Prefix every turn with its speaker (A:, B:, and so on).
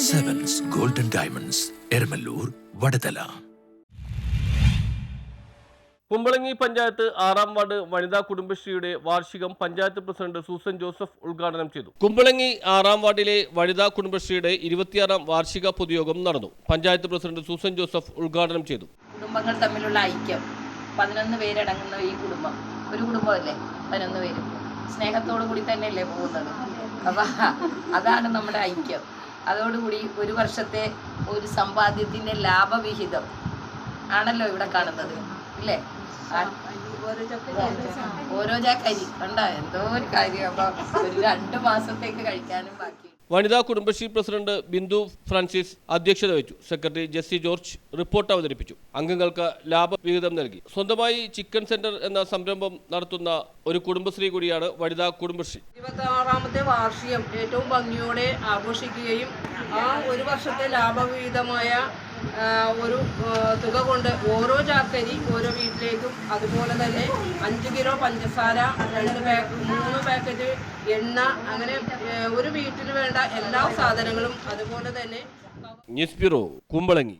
A: Diamonds Eramallur Vadathala
B: Kumbalangi panchayat ആറാം ward വനിതാ കുടുംബശ്രീയുടെ വാർഷികം പഞ്ചായത്ത് പ്രസിഡന്റ് സൂസൻ ജോസഫ് ഉദ്ഘാടനം ചെയ്തു. കുമ്പളങ്ങി ആറാം വാർഡിലെ വനിതാ കുടുംബശ്രീയുടെ ഇരുപത്തിയാറാം വാർഷിക പൊതുയോഗം നടന്നു. പഞ്ചായത്ത് പ്രസിഡന്റ് സൂസൻ ജോസഫ് ഉദ്ഘാടനം ചെയ്തു.
C: കുടുംബങ്ങൾ തമ്മിലുള്ള ഐക്യം. പതിനൊന്ന് പേരടങ്ങുന്ന ഈ കുടുംബം. ഒരു കുടുംബമല്ലേ? പതിനൊന്ന് പേരും. സ്നേഹത്തോടു കൂടി തന്നെയല്ലേ പോകുന്നത്. അപ്പം അതാണ് നമ്മുടെ ഐക്യം. അതോടുകൂടി ഒരു വർഷത്തെ ഒരു സമ്പാദ്യത്തിന്റെ ലാഭവിഹിതം ആണല്ലോ ഇവിടെ കാണുന്നത് ഇല്ലേ? ആ, ഓരോ ചാക്കരി കണ്ട? എന്തോ ഒരു കാര്യം അപ്പോൾ ഒരു രണ്ട് മാസത്തേക്ക് കഴിക്കാനും ബാക്കി
B: വനിതാ കുടുംബശ്രീ പ്രസിഡന്റ് ബിന്ദു ഫ്രാൻസിസ് അധ്യക്ഷത വഹിച്ചു. സെക്രട്ടറി ജെസ്സി ജോർജ് റിപ്പോർട്ട് അവതരിപ്പിച്ചു. അംഗങ്ങൾക്ക് ലാഭവിഹിതം നൽകി. സ്വന്തമായി ചിക്കൻ സെന്റർ എന്ന സംരംഭം നടത്തുന്ന ഒരു കുടുംബശ്രീ കൂടിയാണ് വനിതാ കുടുംബശ്രീ.
D: ഇരുപത്തി വാർഷികം ഏറ്റവും ഭംഗിയോടെ ആഘോഷിക്കുകയും ആ ഒരു വർഷത്തെ ലാഭവിഹിതമായ ഒരു തുക കൊണ്ട് ഓരോ ചാക്കരി ഓരോ വീട്ടിലേക്കും അതുപോലെ തന്നെ അഞ്ച് കിലോ പഞ്ചസാര രണ്ട് പാക്ക് പാക്കറ്റ് എണ്ണ അങ്ങനെ ഒരു വീട്ടിൽ വേണ്ട എല്ലാ സാധനങ്ങളും അതുപോലെ തന്നെ
B: ന്യൂസ് ബ്യൂറോ കുമ്പളങ്ങി.